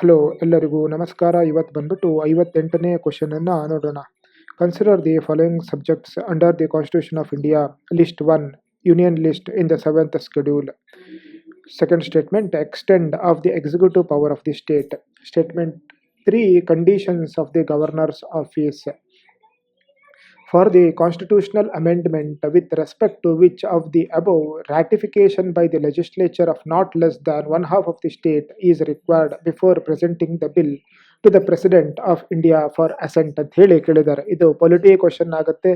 Hello, ಎಲ್ಲರಿಗೂ ನಮಸ್ಕಾರ. ಇವತ್ತು ಬಂದ್ಬಿಟ್ಟು ಐವತ್ತೆಂಟನೇ ಕ್ವಶನನ್ನು ನೋಡೋಣ. Consider the following subjects under the constitution of India list one union list in the seventh schedule second statement extend of the executive power of the state statement three conditions of the governor's office for the constitutional amendment with respect to which of the above ratification by the legislature of not less than one half of the state is required before presenting the bill to the president of India for assent ಅಂತ ಹೇಳಿ ಕೇಳಿದ್ದಾರೆ. ಇದು polity question ಆಗುತ್ತೆ.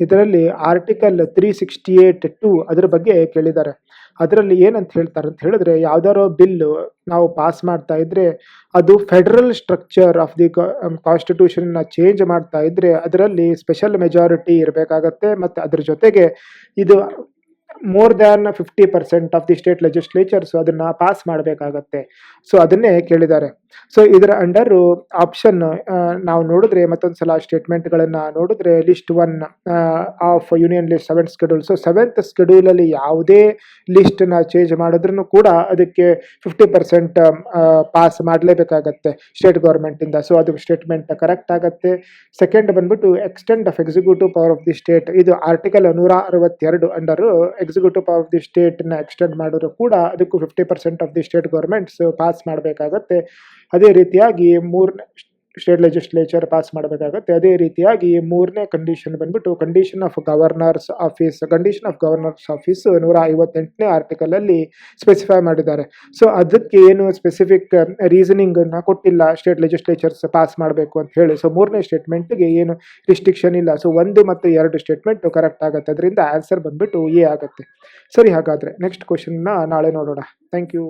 ಇದರಲ್ಲಿ article three sixty eight two ಅದ್ರ ಬಗ್ಗೆ ಕೇಳಿದ್ದಾರೆ. ಅದರಲ್ಲಿ ಏನಂತ ಹೇಳ್ತಾರೆ ಅಂತ ಹೇಳಿದ್ರೆ, ಯಾವ್ದಾರೋ ಬಿಲ್ ನಾವು ಪಾಸ್ ಮಾಡ್ತಾ ಇದ್ರೆ, ಅದು ಫೆಡರಲ್ ಸ್ಟ್ರಕ್ಚರ್ ಆಫ್ ದಿ ಕಾನ್ಸ್ಟಿಟ್ಯೂಷನ್ನ ಚೇಂಜ್ ಮಾಡ್ತಾ ಇದ್ರೆ, ಅದರಲ್ಲಿ ಸ್ಪೆಷಲ್ ಮೆಜಾರಿಟಿ ಇರಬೇಕಾಗತ್ತೆ. ಮತ್ತೆ ಅದ್ರ ಜೊತೆಗೆ ಇದು more than fifty percent of the state legislatures ಅದನ್ನ ಪಾಸ್ ಮಾಡಬೇಕಾಗತ್ತೆ. ಸೊ ಅದನ್ನೇ ಕೇಳಿದ್ದಾರೆ. ಸೊ ಇದರ ಅಂಡರ್ ಆಪ್ಷನ್ ನಾವು ನೋಡಿದ್ರೆ ಮತ್ತೊಂದು ಸಲ ಸ್ಟೇಟ್ಮೆಂಟ್ಗಳನ್ನು ನೋಡಿದ್ರೆ list one of union list seventh schedule so seventh schedule ಅಲ್ಲಿ ಯಾವುದೇ ಲಿಸ್ಟ್ನ ಚೇಂಜ್ ಮಾಡಿದ್ರೂ ಕೂಡ ಅದಕ್ಕೆ ಫಿಫ್ಟಿ ಪರ್ಸೆಂಟ್ ಪಾಸ್ ಮಾಡಲೇಬೇಕಾಗತ್ತೆ ಸ್ಟೇಟ್ ಗೌರ್ಮೆಂಟಿಂದ ಸೊ ಅದು ಸ್ಟೇಟ್ಮೆಂಟ್ ಕರೆಕ್ಟ್ ಆಗುತ್ತೆ. ಸೆಕೆಂಡ್ ಬಂದ್ಬಿಟ್ಟು extend of executive power of the state ಇದು ಆರ್ಟಿಕಲ್ ನೂರ ಅರವತ್ತೆರಡು under executive power of the ಸ್ಟೇಟ್ನ extend ಮಾಡಿದ್ರು ಕೂಡ ಅದಕ್ಕೂ fifty percent of the state governments pass ಮಾಡಬೇಕಾಗತ್ತೆ. ಅದೇ ರೀತಿಯಾಗಿ ಮೂರನೇ ಸ್ಟೇಟ್ ಲೆಜಿಸ್ಲೇಚರ್ ಪಾಸ್ ಮಾಡಬೇಕಾಗುತ್ತೆ. ಅದೇ ರೀತಿಯಾಗಿ ಮೂರನೇ ಕಂಡೀಷನ್ ಬಂದ್ಬಿಟ್ಟು condition of governor's office condition of governor's office ನೂರ ಐವತ್ತೆಂಟನೇ ಆರ್ಟಿಕಲ್ ಅಲ್ಲಿ ಸ್ಪೆಸಿಫೈ ಮಾಡಿದ್ದಾರೆ. ಸೊ ಅದಕ್ಕೆ ಏನು ಸ್ಪೆಸಿಫಿಕ್ ರೀಸನಿಂಗ್ ಅನ್ನ ಕೊಟ್ಟಿಲ್ಲ ಸ್ಟೇಟ್ ಲೆಜಿಸ್ಲೇಚರ್ಸ್ ಪಾಸ್ ಮಾಡಬೇಕು ಅಂತ ಹೇಳಿ. ಸೊ ಮೂರನೇ ಸ್ಟೇಟ್ಮೆಂಟ್ಗೆ ಏನು ರಿಸ್ಟ್ರಿಕ್ಷನ್ ಇಲ್ಲ. ಸೊ ಒಂದು ಮತ್ತು ಎರಡು ಸ್ಟೇಟ್ಮೆಂಟ್ ಕರೆಕ್ಟ್ ಆಗುತ್ತೆ. ಅದರಿಂದ ಆನ್ಸರ್ ಬಂದ್ಬಿಟ್ಟು ಎ ಆಗುತ್ತೆ. ಸರಿ, ಹಾಗಾದ್ರೆ ನೆಕ್ಸ್ಟ್ ಕ್ವಶನ್ನ ನಾಳೆ ನೋಡೋಣ. Thank you